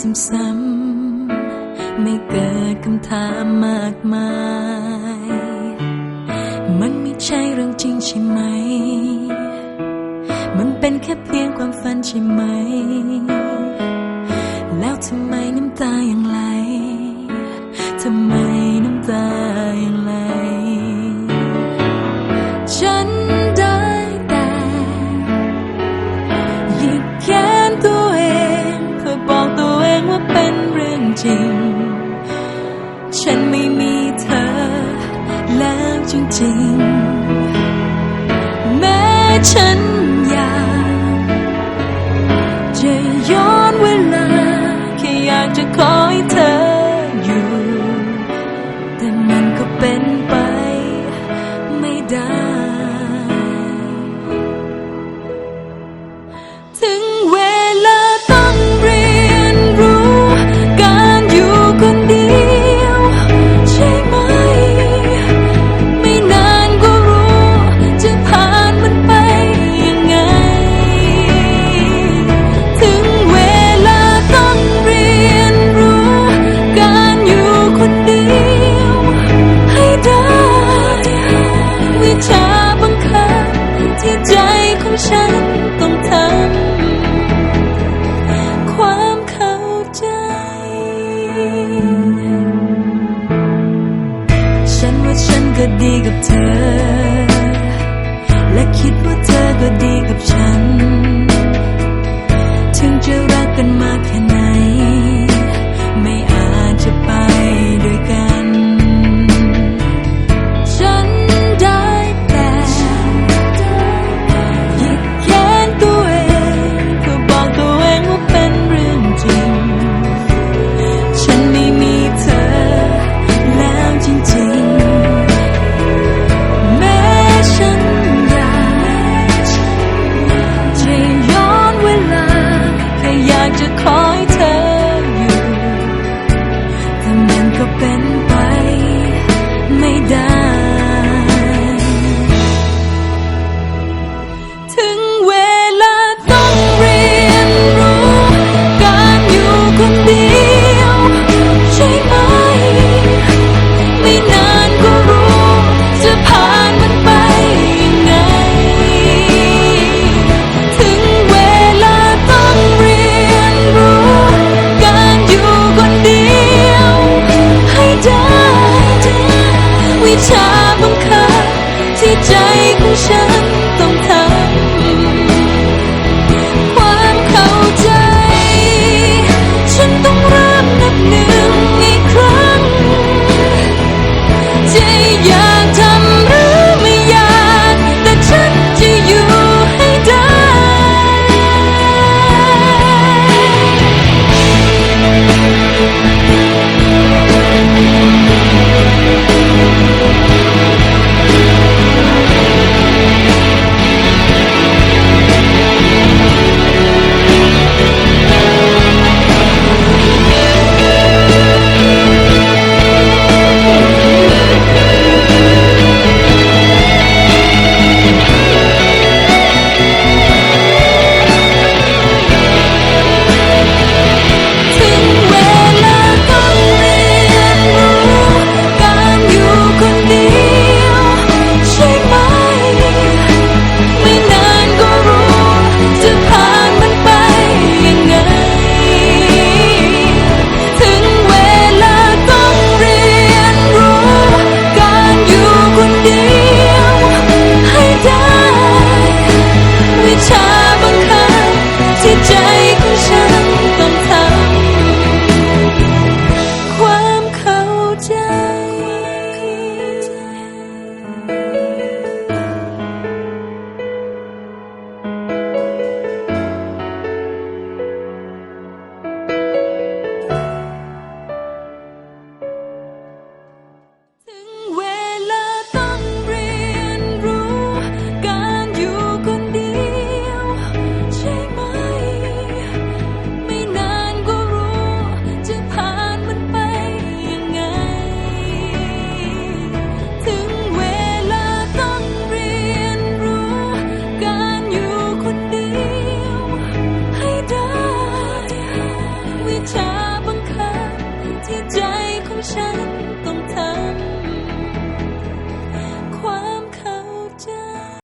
ซ้ำๆไม่เกิดคำถามมากมาย มันไม่ใช่เรื่องจริงใช่ไหม มันเป็นแค่เพียงความฝันใช่ไหม แล้วทำไมน้ำตายังไหล จริงๆ แม้ฉันอยากจะย้อนเวลา แค่อยากจะขอให้เธอ